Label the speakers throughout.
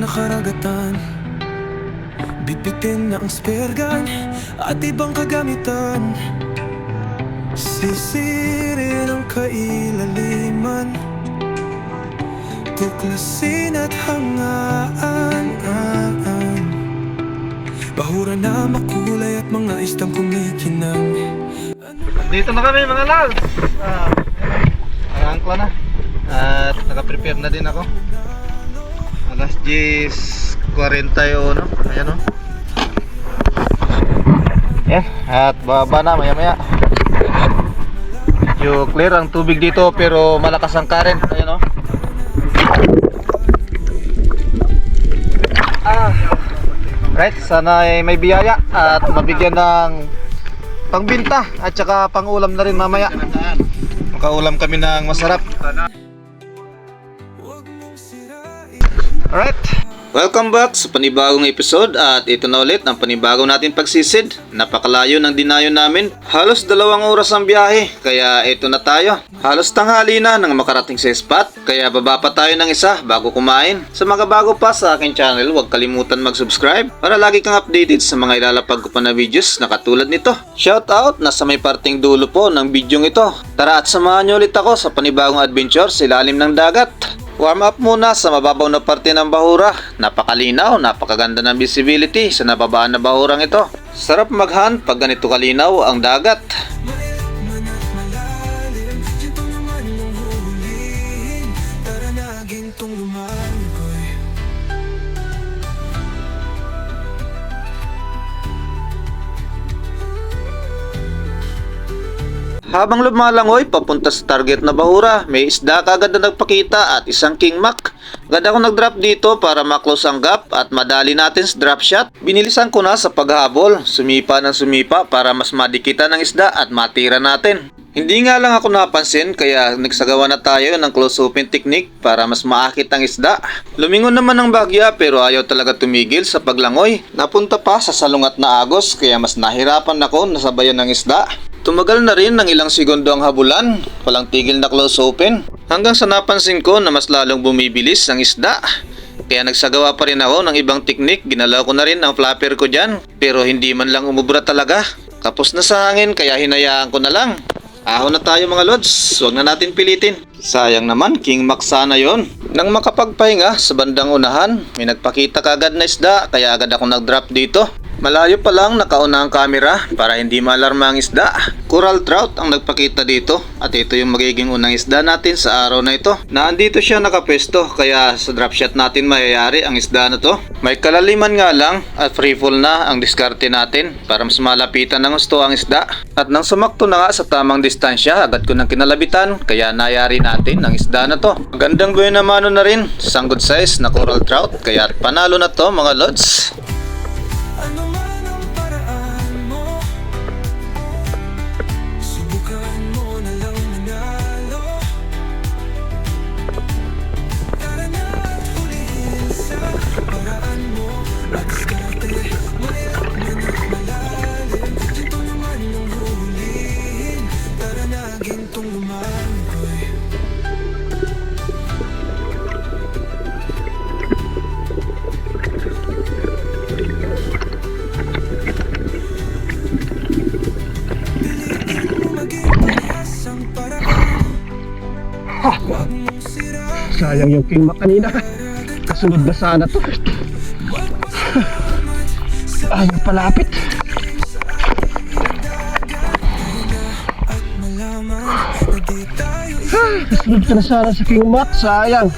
Speaker 1: na karagatan Bitbitin na ang spear gun at ibang kagamitan Sisirin ang kailaliman Tuklasin at hangaan Bahura na makulay at mga istang kumikinang
Speaker 2: Dito na kami mga lal. Ah, Nakangkla na. At naka-prepare na din ako. Alas 10.41. Ayan o. Yan. At baba na maya maya. Medyo clear ang tubig dito pero malakas ang current. Ayan o. Ah. Right, sana ay may biyaya at mabigyan ng pangbinta at saka pangulam na rin mamaya. Makaulam kami ng masarap. Alright. Welcome back sa panibagong episode at ito na ulit ang panibagong natin pagsisid. Napakalayo ng dinayo namin. Halos dalawang oras ang biyahe kaya ito na tayo. Halos tanghali na nang makarating sa spot kaya baba pa tayo ng isa bago kumain. Sa mga bago pa sa aking channel huwag kalimutan mag-subscribe para lagi kang updated sa mga ilalapag ko pa na videos na katulad nito. Shout out nasa may parting dulo po ng bidyong ito. Tara at samahan niyo ulit ako sa panibagong adventure sa ilalim ng dagat. Warm up muna sa mababaw na parte ng bahura. Napakalinaw, napakaganda ng visibility sa nababaan na bahurang ito. Sarap maghunt pag ganito kalinaw ang dagat. Habang lumalangoy papunta sa target na bahura, may isda kagad na nagpakita at isang king mac. Agad ako nag-drop dito para maklose ang gap at madali natin sa drop shot. Binilisan ko na sa paghabol, sumipa ng sumipa para mas madikitan ng isda at matira natin. Hindi nga lang ako napansin kaya nagsagawa na tayo ng close open technique para mas maakit ang isda. Lumingon naman ang bagya pero ayaw talaga tumigil sa paglangoy. Napunta pa sa salungat na agos kaya mas nahirapan ako nasabayan ng isda. Tumagal na rin ng ilang segundo ang habulan, walang tigil na close open. Hanggang sa napansin ko na mas lalong bumibilis ang isda. Kaya nagsagawa pa rin ako ng ibang teknik, ginalaw ko na rin ang flapper ko dyan. Pero hindi man lang umubra talaga. Kapos na sa hangin kaya hinayaan ko na lang. Ahon na tayo mga lods, huwag na natin pilitin. Sayang naman, King Max sana yon. Nang makapagpahinga sa bandang unahan, may nagpakita kagad na isda kaya agad ako nag-drop dito. Malayo pa lang nakauna ang camera para hindi maalarma ang isda. Coral trout ang nagpakita dito at ito yung magiging unang isda natin sa araw na ito. Naandito siya nakapesto kaya sa drop shot natin mayayari ang isda na to. May kalaliman nga lang at free fall na ang diskarte natin para mas malapitan ng gusto ang isda. At nang sumakto na nga sa tamang distansya agad ko nang kinalabitan kaya nayari natin ang isda na to. Magandang buhay na mano na rin, isang good size na coral trout kaya panalo na to mga lods.
Speaker 3: Sayang yung king Mac kanina. Kasunod na sana to. Ayaw palapit.
Speaker 1: na di tayo
Speaker 3: Kasunod ka na sana sa king Mac. Sayang.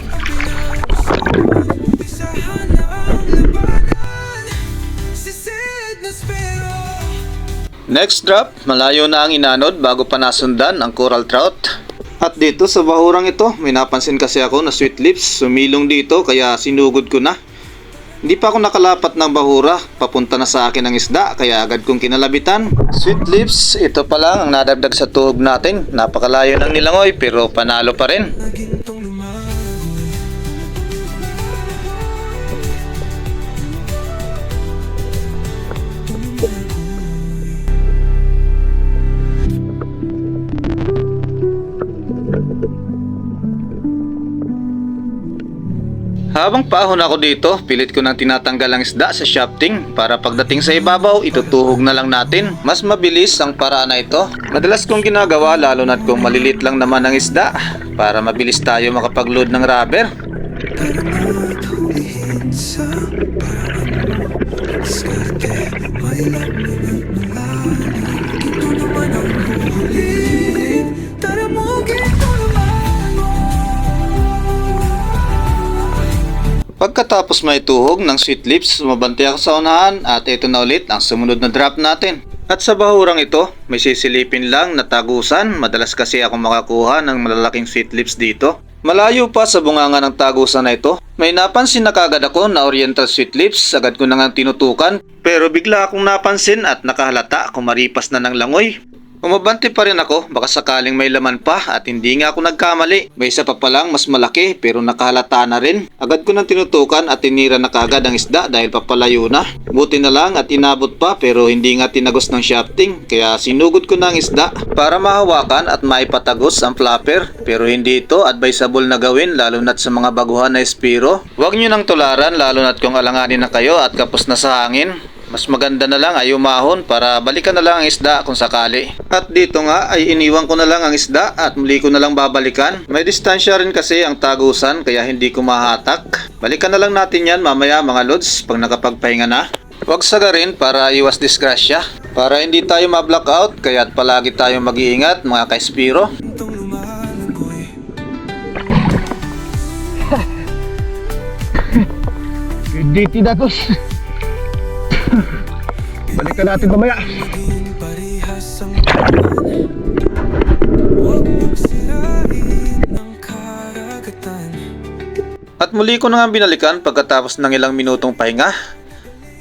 Speaker 2: Next drop, malayo na ang inanod bago pa nasundan ang coral trout. At dito sa bahurang ito, may napansin kasi ako na sweet lips sumilong dito kaya sinugod ko na. Hindi pa ako nakalapat ng bahura, papunta na sa akin ang isda kaya agad kong kinalabitan. Sweet lips, ito pa lang ang nadagdag sa tuhog natin. Napakalayo ng nilangoy pero panalo pa rin. Habang paahon ako dito, pilit ko nang tinatanggal ang isda sa shafting para pagdating sa ibabaw, itutuhog na lang natin. Mas mabilis ang paraan na ito. Madalas kong ginagawa lalo na't kung malilit lang naman ang isda para mabilis tayo makapag-load ng rubber.
Speaker 1: Sa
Speaker 2: Pagkatapos may tuhog ng sweet lips, sumabante ako sa unahan at ito na ulit ang sumunod na drop natin. At sa bahurang ito, may sisilipin lang na tagusan. Madalas kasi ako makakuha ng malalaking sweet lips dito. Malayo pa sa bunganga ng tagusan na ito, may napansin na kagad ako na oriental sweet lips, agad ko na nga tinutukan. Pero bigla akong napansin at nakahalata kung maripas na ng langoy. Umabante pa rin ako, baka sakaling may laman pa at hindi nga ako nagkamali. May isa pa palang mas malaki pero nakahalata na rin. Agad ko nang tinutukan at tinira na kagad ang isda dahil papalayo na. Buti na lang at inabot pa pero hindi nga tinagos ng shafting kaya sinugod ko na ang isda para mahawakan at maipatagos ang flapper. Pero hindi ito advisable na gawin lalo na't sa mga baguhan na espiro. Huwag nyo nang tularan lalo na't kung alanganin na kayo at kapos na sa hangin. Mas maganda na lang ay umahon para balikan na lang ang isda kung sakali. At dito nga ay iniwan ko na lang ang isda at muli ko na lang babalikan. May distansya rin kasi ang tagusan kaya hindi ko mahatak. Balikan na lang natin yan mamaya mga lods pag nakapagpahinga na. Huwag sagarin para iwas disgrasya. Para hindi tayo ma-blackout kaya't palagi tayong mag-iingat mga kaispiro.
Speaker 3: Hindi tinagos. Balikan natin mamaya.
Speaker 2: At muli ko na nga binalikan pagkatapos ng ilang minutong pahinga.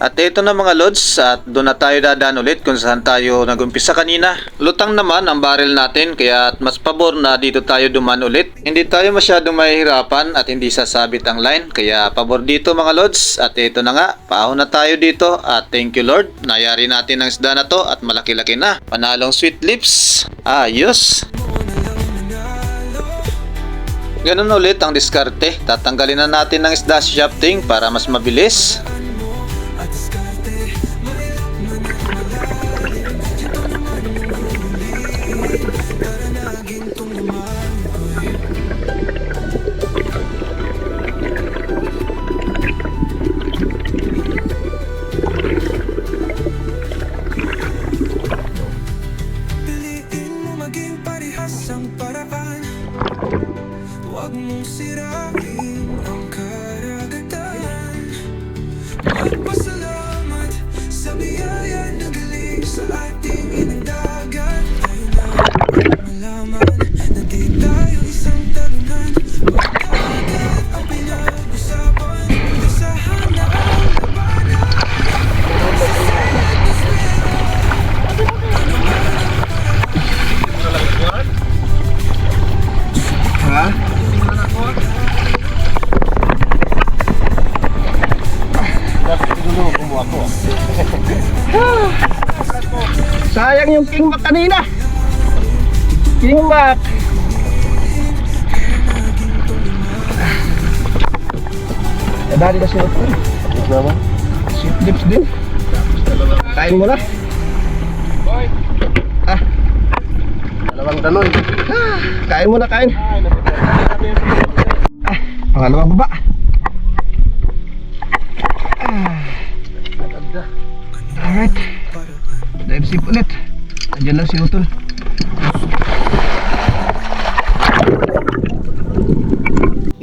Speaker 2: At ito na mga lods at doon na tayo dadaan ulit kung saan tayo nagumpisa kanina. Lutang naman ang barrel natin kaya mas pabor na dito tayo duman ulit. Hindi tayo masyadong mahihirapan at hindi sasabit ang line kaya pabor dito mga lods. At ito na nga, paahon na tayo dito at thank you Lord. Nayari natin ang isda na to at malaki-laki na. Panalong sweet lips. Ayos. Ganun ulit ang diskarte. Tatanggalin na natin ng isda shafting para mas mabilis.
Speaker 3: Nadali na siya ito. Sweet lips din. Kain mo na. Ah,
Speaker 4: Dalawang danoy.
Speaker 3: kain mo na, kain. Ah, pangalawang baba. Ah. Alright. Dive sip ulit. Andiyan lang si Utol.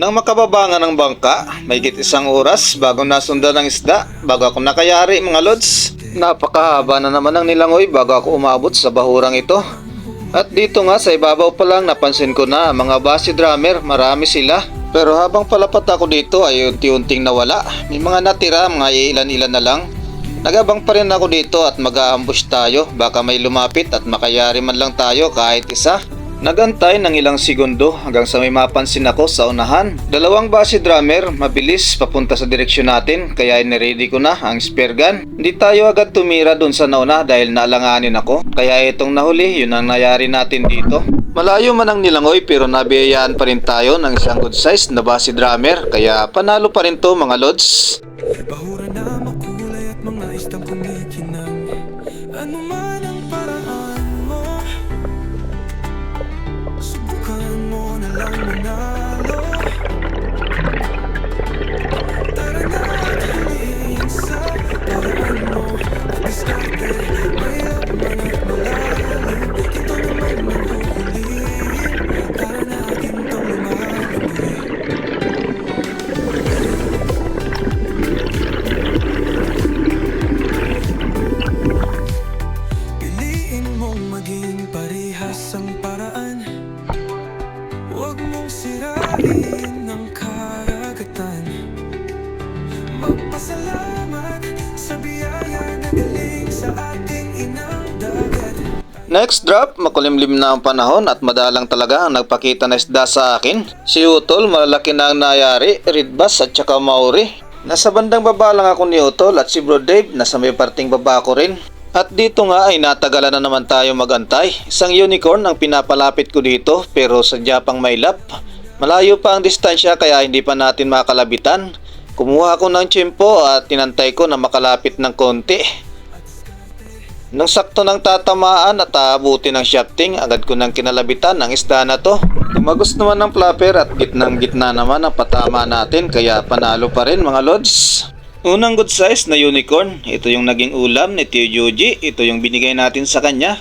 Speaker 2: Nang makababangan ng bangka, may isang oras bago nasundan ng isda, bago ako nakayari mga lods. Napakahaba na naman ng nilangoy bago ako umabot sa bahurang ito. At dito nga sa ibabaw pa lang napansin ko na mga basi drummer, marami sila. Pero habang palapat ako dito ay unti-unting nawala. May mga natira, mga ilan-ilan na lang. Nagabang pa rin ako dito at mag-aambush tayo. Baka may lumapit at makayari man lang tayo kahit isa. Nagantay ng ilang segundo hanggang sa may mapansin ako sa unahan. Dalawang base drummer, mabilis papunta sa direksyon natin kaya niready ko na ang spear gun. Hindi tayo agad tumira dun sa nauna dahil naalanganin ako. Kaya itong nahuli, yun ang nayari natin dito. Malayo man ang nilangoy pero nabiyayaan pa rin tayo ng isang good size na base drummer kaya panalo pa rin to mga lods.
Speaker 1: Bahura
Speaker 2: Next drop, makulimlim na ang panahon at madalang talaga ang nagpakita na isda sa akin. Si Utol, malalaki na ang nayari, Red Bass at saka Maori. Nasa bandang baba lang ako ni Utol at si Bro Dave nasa may parting baba ko rin. At dito nga ay natagalan na naman tayo magantay. Isang unicorn ang pinapalapit ko dito pero sadya pang may lap. Malayo pa ang distansya kaya hindi pa natin makalabitan. Kumuha ako ng tiyempo at tinantay ko na makalapit ng konti. Nung sakto ng tatamaan at aabutin ng shafting, agad ko nang kinalabitan ang isda na to. Tumagos naman ng flapper at gitnang gitna naman ang patama natin kaya panalo pa rin mga lods. Unang good size na unicorn, ito yung naging ulam ni Tio Yuji, ito yung binigay natin sa kanya.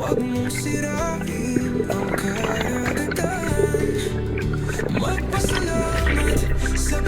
Speaker 1: Huwag mong sirain ang karagatan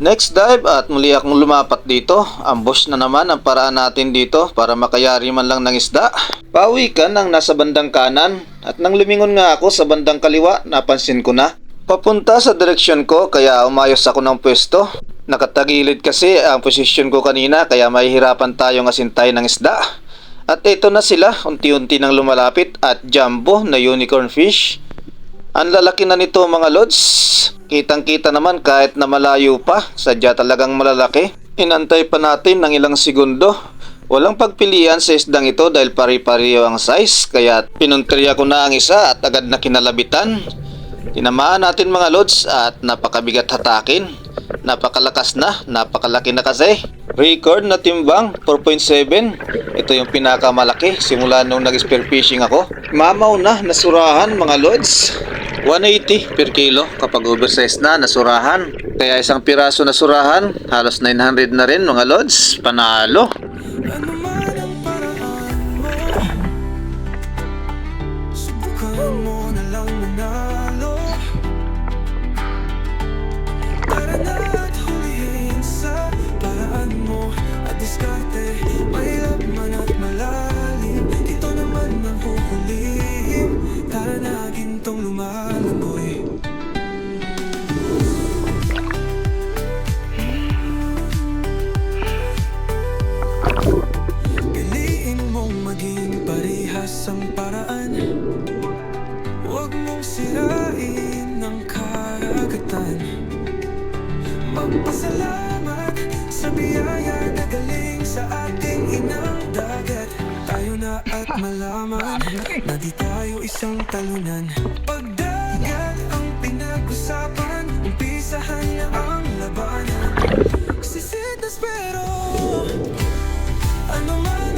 Speaker 2: Next dive at muli akong lumapat dito. Ambush na naman ang paraan natin dito para makayari man lang ng isda. Pauwi ka nang nasa bandang kanan at nang lumingon nga ako sa bandang kaliwa, napansin ko na. Papunta sa direksyon ko kaya umayos ako ng pwesto. Nakatagilid kasi ang posisyon ko kanina kaya mahihirapan tayong asintay ng isda. At ito na sila, unti-unti nang lumalapit at jumbo na unicorn fish. Ang lalaki na nito mga lods. Kitang kita naman kahit na malayo pa, sadya talagang malalaki. Inantay pa natin ng ilang segundo. Walang pagpilian sa isdang ito dahil pari-pariyo ang size, kaya pinuntriya ko na ang isa at agad na kinalabitan. Tinamaan natin mga lods at napakabigat hatakin. Napakalakas na, napakalaki na kasi. Record na timbang, 4.7. Ito yung pinakamalaki simula nung nag-spear fishing ako. Mamaw na, nasurahan mga lods. 180 per kilo kapag oversize na, nasurahan. Kaya isang piraso nasurahan, halos 900 na rin mga lods. Panalo.
Speaker 1: Ano Magpasalamat sa biyaya na galing sa ating inang dagat Tayo na at malaman na di tayo isang talunan. Pagdagat ang pinag-usapan Umpisahan na ang labanan. Sisid na spero ano man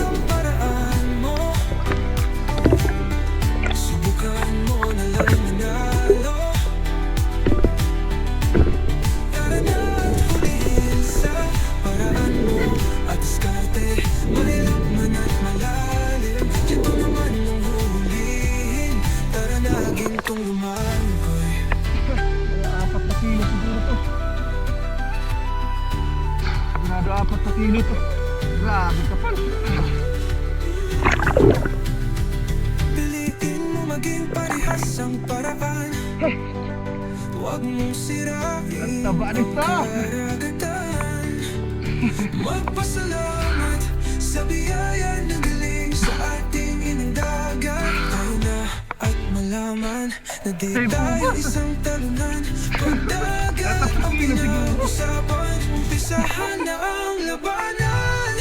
Speaker 1: Umpisahan na ang labanan.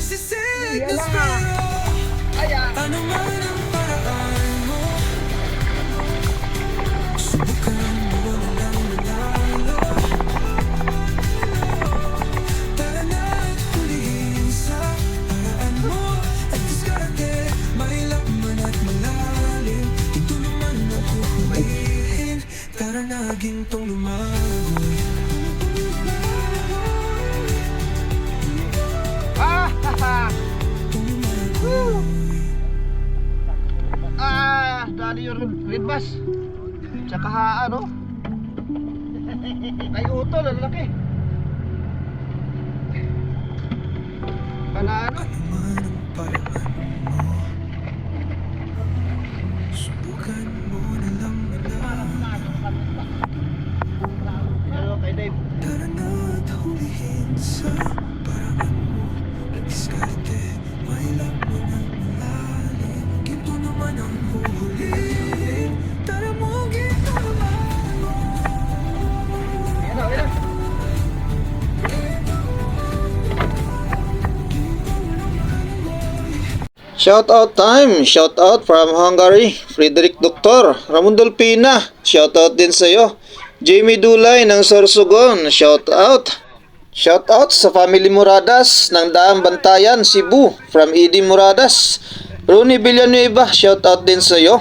Speaker 1: Sisig na
Speaker 3: Aya.
Speaker 1: ano man ang paraan mo Subukan mo na lang manalo. Tara na at hulihin sa paraan mo. At diskarte, mahilap man at malalim. Ito naman ang huhulihin Tara na gintong lumagoy
Speaker 3: Dali yung red bus. Tsaka ha, ano? Ay, utol. Ang laki. Banana.
Speaker 1: Ano man ang paraan mo Subukan mo na lang manalo
Speaker 3: Ano kay Dave?
Speaker 1: Tara na at hulihin sa
Speaker 2: Shout out time! Shout out from Hungary, Frederick Doctor, Ramon Pina, shout out din sa iyo. Jamie Dulay ng Sorsogon, shout out. Shout out sa family Muradas ng Daang Bantayan, Cebu, from Edi Muradas. Ronnie Villanueva, shout out din sa iyo.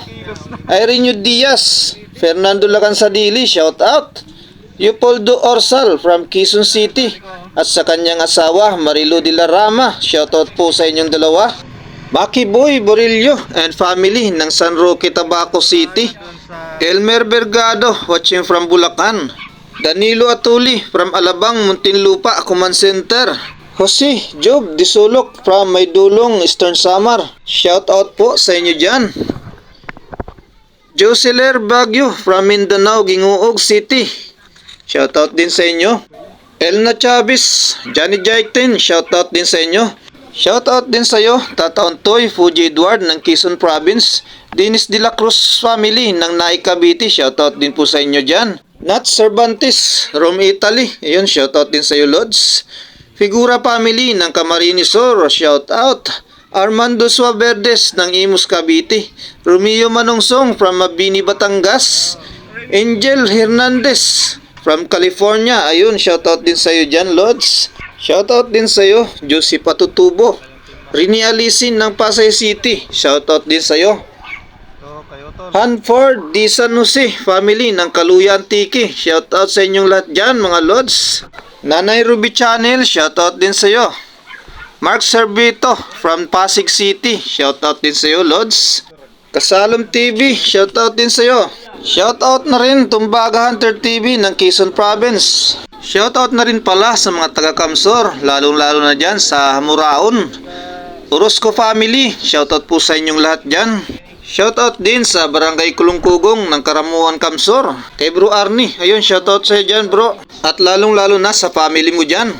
Speaker 2: Irene Diaz, Fernando Lacansadili, shout out. Leopoldo Orsal from Quezon City at sa kanyang asawa Marilo de la Rama, shout out po sa inyong dalawa. Maki Boy Borillo and family ng San Roque, Tabaco City. Elmer Bergado watching from Bulacan. Danilo Atuli from Alabang, Muntinlupa, Command Center. Jose Job Disulok from Maydulong, Eastern Samar. Shout out po sa inyo dyan. Joseler Bagyo from Mindanao, Ginguog City. Shout out din sa inyo. Elna Chavez, Johnny Jaitin, shout out din sa inyo. Shout out din sa iyo, Tata Ontoy, Fuji Edward ng Quezon Province, Dennis De La Cruz family ng Naik Cavite, shout out din po sa inyo diyan. Nat Cervantes, Rome Italy, ayun, shout out din sa iyo Lods. Figura family ng Camarines Sur, shout out. Armando Suaverdes ng Imus Cavite, Romeo Manungsong from Mabini, Batangas, Angel Hernandez from California, ayun, shout out din sa iyo diyan Lods. Shoutout din sa iyo, Josie Patutubo. Rini Alisin ng Pasay City. Shoutout din sa iyo. Hanford Di San Jose family ng Kaluya Antique. Shoutout sa inyong lahat dyan mga lods. Nanay Ruby Channel, shoutout din sa iyo. Mark Servito from Pasig City. Shoutout din sa iyo lods. Kasalom TV, shoutout din sa iyo. Shoutout na rin Tumbaga Hunter TV ng Quezon Province. Shoutout na rin pala sa mga taga Kamsor, lalong-lalo na dyan sa Muraon. Orozco family, shoutout po sa inyong lahat dyan. Shoutout din sa Barangay Kulungkugong ng Karamuan Kamsor. Kay Bro Arnie, ayun shoutout sa dyan bro. At lalong-lalo na sa family mo dyan.